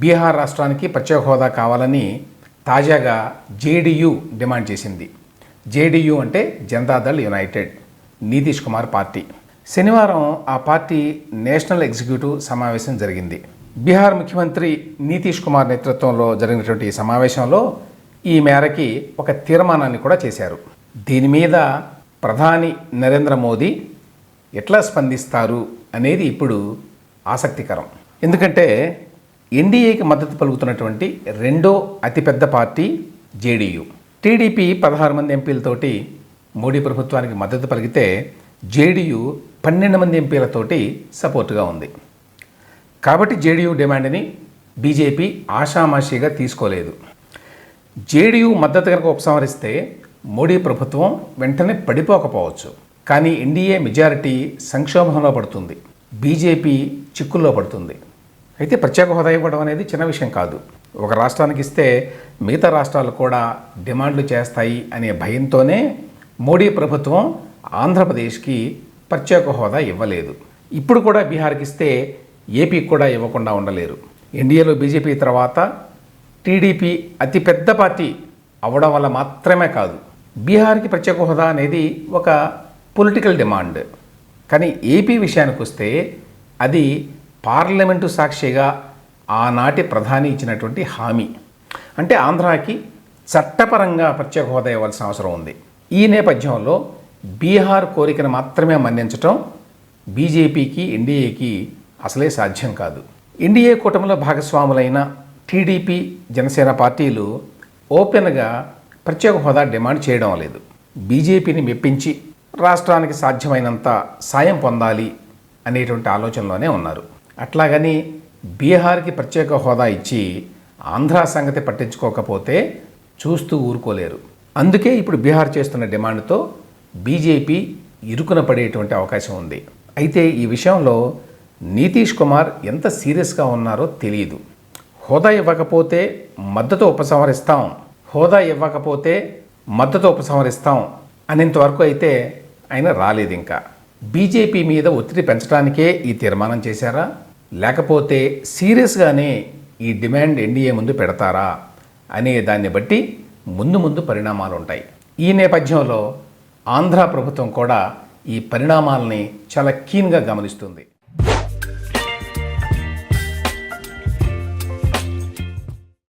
బీహార్ రాష్ట్రానికి ప్రత్యేక హోదా కావాలని తాజాగా జేడీయూ డిమాండ్ చేసింది. జేడీయూ అంటే జనతాదళ్ యునైటెడ్ నితీష్ కుమార్ పార్టీ. శనివారం ఆ పార్టీ నేషనల్ ఎగ్జిక్యూటివ్ సమావేశం జరిగింది. బీహార్ ముఖ్యమంత్రి నితీష్ కుమార్ నేతృత్వంలో జరిగినటువంటి ఈ సమావేశంలో ఈ మేరకి ఒక తీర్మానాన్ని కూడా చేశారు. దీని మీద ప్రధాని నరేంద్ర మోదీ ఎట్లా స్పందిస్తారు అనేది ఇప్పుడు ఆసక్తికరం. ఎందుకంటే ఎన్డీఏకి మద్దతు పలుకుతున్నటువంటి రెండో అతిపెద్ద పార్టీ జేడీయూ. టీడీపీ పదహారు మంది ఎంపీలతోటి మోడీ ప్రభుత్వానికి మద్దతు పలికితే జేడీయూ పన్నెండు మంది ఎంపీలతోటి సపోర్టుగా ఉంది. కాబట్టి జేడీయూ డిమాండ్ని బీజేపీ ఆషామాషిగా తీసుకోలేదు. జేడీయూ మద్దతు కనుక ఉపసంహరిస్తే మోడీ ప్రభుత్వం వెంటనే పడిపోకపోవచ్చు. కానీ ఎన్డీఏ మెజారిటీ సంక్షోభంలో పడుతుంది. బీజేపీ చిక్కుల్లో పడుతుంది. అయితే ప్రత్యేక హోదా ఇవ్వడం అనేది చిన్న విషయం కాదు. ఒక రాష్ట్రానికి ఇస్తే మిగతా రాష్ట్రాలు కూడా డిమాండ్లు చేస్తాయి అనే భయంతోనే మోడీ ప్రభుత్వం ఆంధ్రప్రదేశ్కి ప్రత్యేక హోదా ఇవ్వలేదు. ఇప్పుడు కూడా బీహార్కి ఇస్తే ఏపీకి కూడా ఇవ్వకుండా ఉండలేరు. ఎన్డీఏలో బీజేపీ తర్వాత టీడీపీ అతిపెద్ద పార్టీ అవ్వడం వల్ల మాత్రమే కాదు. బీహార్కి ప్రత్యేక హోదా అనేది ఒక పొలిటికల్ డిమాండ్. కానీ ఏపీ విషయానికి వస్తే అది పార్లమెంటు సాక్షిగా ఆనాటి ప్రధాని ఇచ్చినటువంటి హామీ. అంటే ఆంధ్రాకి చట్టపరంగా ప్రత్యేక హోదా ఇవ్వాల్సిన అవసరం ఉంది. ఈ నేపథ్యంలో బీహార్ కోరికను మాత్రమే మన్నించటం బీజేపీకి ఎన్డీఏకి అసలే సాధ్యం కాదు. ఎన్డీఏ కూటమిలో భాగస్వాములైన టీడీపీ జనసేన పార్టీలు ఓపెన్గా ప్రత్యేక హోదా డిమాండ్ చేయడం లేదు. బీజేపీని మెప్పించి రాష్ట్రానికి సాధ్యమైనంత సాయం పొందాలి అనేటువంటి ఆలోచనలోనే ఉన్నారు. అట్లాగని బీహార్కి ప్రత్యేక హోదా ఇచ్చి ఆంధ్ర సంగతి పట్టించుకోకపోతే చూస్తూ ఊరుకోలేరు. అందుకే ఇప్పుడు బీహార్ చేస్తున్న డిమాండ్తో బీజేపీ ఇరుకున పడేటువంటి అవకాశం ఉంది. అయితే ఈ విషయంలో నితీష్ కుమార్ ఎంత సీరియస్గా ఉన్నారో తెలియదు. హోదా ఇవ్వకపోతే మద్దతు ఉపసంహరిస్తాం. హోదా ఇవ్వకపోతే మద్దతు ఉపసంహరిస్తాం అనేంతవరకు అయితే ఆయన రాలేదు ఇంకా బీజేపీ మీద ఒత్తిడి పెంచడానికే ఈ తీర్మానం చేశారా? లేకపోతే సీరియస్గానే ఈ డిమాండ్ ఎన్డీఏ ముందు పెడతారా అనే దాన్ని బట్టి ముందు ముందు పరిణామాలు ఉంటాయి ఈ నేపథ్యంలో ఆంధ్ర ప్రభుత్వం కూడా ఈ పరిణామాలని చాలా కీన్గా గమనిస్తుంది.